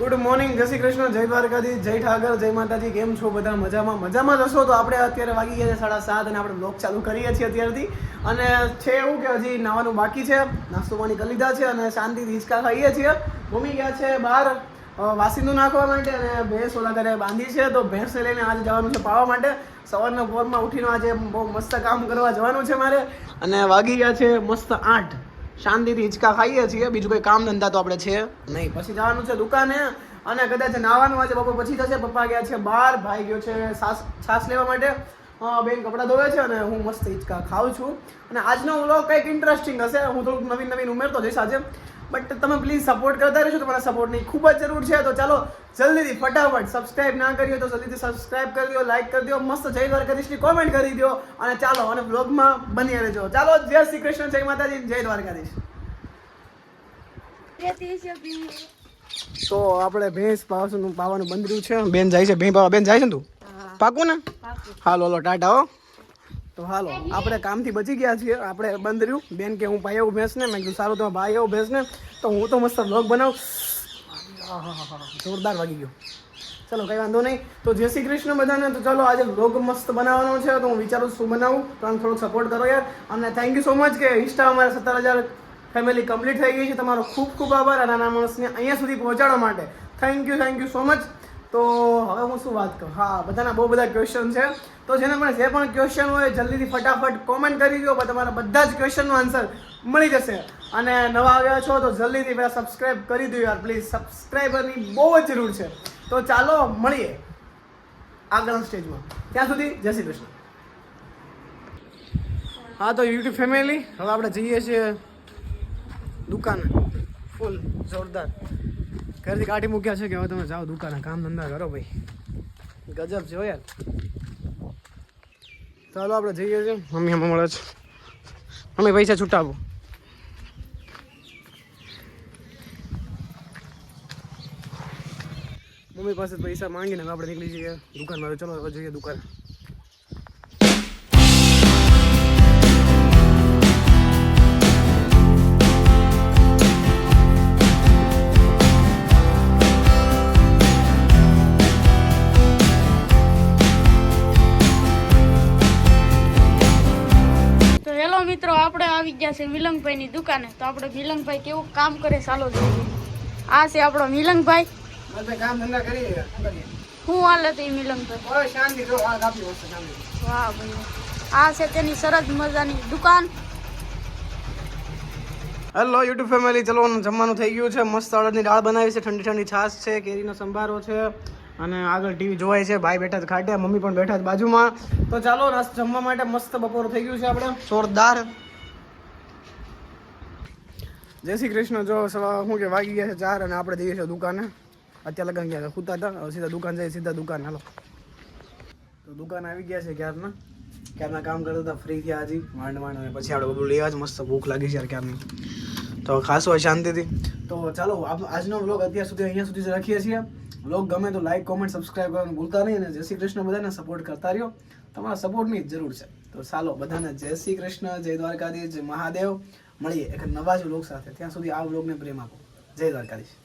Good morning જય શ્રી કૃષ્ણ, જય દ્વારકાજી જય ઠાકર, જય માતાજી, કેમ છો બધા? મજામાં? મજામાં જશો તો આપણે અત્યારે વાગી ગયા છે સાડા સાત અને આપણે બ્લોગ ચાલુ કરીએ છીએ અત્યારથી. અને છે એવું કે હજી નાવાનું બાકી છે. નાસ્તો પાણી કરી લીધા છે અને શાંતિથી હિંચકા ખાઈએ છીએ. મમ્મી ગયા છે બહાર વાસીનું નાખવા માટે અને ભેંસ ઓલા ઘરે બાંધી છે. તો ભેંસને લઈને આજે જવાનું છે પાવા માટે. સવારના પોરમાં ઉઠીને આજે બહુ મસ્ત કામ કરવા જવાનું છે મારે. અને વાગી ગયા છે મસ્ત આઠ. શાંતિથી હિંચકા ખાઈએ છીએ, બીજું કોઈ કામ ધંધા તો આપણે છે નહીં. પછી જવાનું છે દુકાને અને કદાચ નાવાનું આજે બપોર પછી થશે, પપ્પા ગયા છે બહાર, ભાઈ ગયો છે સાસ, છાસ લેવા માટે. બેન કપડાં ધોવે છે અને હું મસ્ત હિંચકા ખાઉં છું. અને આજનો વ્લોગ કંઈક ઇન્ટરેસ્ટિંગ હશે. હું થોડુંક નવીન નવીન ઉમેરતો જઈશ આજે. બટ તમે પ્લીઝ સપોર્ટ કરતા રહેશો તમારા સપોર્ટની ખૂબ જ જરૂર છે. તો ચાલો જલ્દીથી ફટાફટ સબસ્ક્રાઇબ ના કરી તો જલ્દીથી સબસ્ક્રાઇબ કરી દો લાઈક કરી દો મસ્ત જય દ્વારકાધીશની કોમેન્ટ કરી દો અને ચાલો અને બ્લોગમાં બની રહેજો. ચાલો જય શ્રી કૃષ્ણ જય માતાજી જય દ્વારકાધીશ. તો આપણે ભેંસ પાવાનું પાવાનું બંધ રહ્યું છે. બેન જાય છે ભેં પાવા બેન જાય છે ને તું? પાકું ને? હાલો હાલો ટાટા હો. તો હાલો, આપણે કામથી બચી ગયા છીએ. આપણે બંધ રહ્યું. બેન કે હું ભાઈ આવું ભેંસને, મેં કીધું, સારું, તમે ભાઈ આવું ભેંસને. તો હું તો મસ્ત બ્લોગ બનાવું. જોરદાર વાગી ગયો. ચલો, કંઈ વાંધો નહીં. તો જય શ્રી કૃષ્ણ બધાને. તો ચલો, આજે બ્લોગ મસ્ત બનાવવાનો છે. તો હું વિચારું શું બનાવું. તો થોડોક સપોર્ટ કરો યાર. અને થેન્ક યુ સો મચ કે ઇન્સ્ટા અમારે સત્તર હજાર ફેમિલી કમ્પ્લીટ થઈ ગઈ છે. તમારો ખૂબ ખૂબ આભાર. અને નાના માણસને અહીંયા સુધી પહોંચાડવા માટે. Thank you thank you so much તો હવે હું શું વાત કરું? હા, બધાના બહુ બધા ક્વેશ્ચન છે. તો જેને પણ જે પણ ક્વેશ્ચન હોય, જલ્દીથી ફટાફટ કોમેન્ટ કરી દો તમારા બધા જ ક્વેશ્ચનનો આન્સર મળી જશે. અને નવા આવ્યા છો, તો જલ્દીથી પહેલાં સબસ્ક્રાઈબ કરી દો યાર પ્લીઝ સબસ્ક્રાઈબરની બહુ જ જરૂર છે. તો ચાલો, મળીએ આગળના સ્ટેજમાં ત્યાં સુધી જય શ્રી કૃષ્ણ. હા, તો યુટ્યુબ ફેમિલી હવે આપણે જઈએ છીએ દુકાને. ફૂલ જોરદાર. ઘરથી કાઢી મૂક્યા છે કે હવે તમે જાઓ દુકાને, કામ ધંધા કરો ભાઈ. ગજબ છે યાર. ચાલો આપણે જઈએ છીએ. મમ્મી હમણાં મળે છે. મમ્મી પૈસા છૂટાવો. મમ્મી પાસે પૈસા માંગીને આપણે નીકળી જઈએ. દુકાનમાં ચલો હવે જઈએ દુકાન. મિત્રો આપણે આવી ગયા છે મિલંગભાઈની દુકાને. તો આપણે મિલંગભાઈ કેવું કામ કરે ચાલો જોઈએ. આ છે આપણો મિલંગભાઈ શું હાલે તે મિલંગભાઈ વાહ ભાઈ. આ છે તેની સરસ મજાની દુકાન. હેલો યુટ્યુબ ફેમિલી ચલો જમવાનું થઈ ગયું છે. મસ્ત અડદની દાળ બનાવી છે. ઠંડી ઠંડી છાશ છે કેરીનો સંભારો છે. અને આગળ ટીવી જોવાય છે, ભાઈ બેઠા છે ખાટે, મમ્મી પણ બેઠા બાજુમાં. તો ચાલો જમવા માટે મસ્ત બપોર થઈ ગયું છે આપણે. જોરદાર. જય શ્રી કૃષ્ણ. જો શું કે વાગી ગયા છે, ચાર અને આપણે જઈએ છીએ દુકાને. અત્યારે લગન ગયા હતા ખૂતા હતા સીધા દુકાન જઈએ, સીધા દુકાન. હાલો. તો દુકાન આવી ગયા છે ક્યારના? ક્યારના કામ કરતા હતા, ફ્રી થયા હજી. માંડ માંડ પછી આપણે બધું લેવા જ મસ્ત ભૂખ લાગી છે યાર ક્યારની. તો ખાસ હોય શાંતિથી. તો ચાલો આજનો વ્લોગ અત્યાર સુધી અહીંયા સુધી રાખીએ છીએ. વ્લોગ ગમે તો લાઈક કોમેન્ટ સબસ્ક્રાઈબ કરવાનું ભૂલતા નહીં અને જય શ્રી કૃષ્ણ બધાને સપોર્ટ કરતા રહ્યો. તમારા સપોર્ટની જરૂર છે. તો ચાલો, બધાને જય શ્રી કૃષ્ણ, જય દ્વારકાધીશ, જય મહાદેવ. મળીએ એક નવા જ વ્લોગ સાથે. ત્યાં સુધી આ વ્લોગને પ્રેમ આપો. જય દ્વારકાધીશ.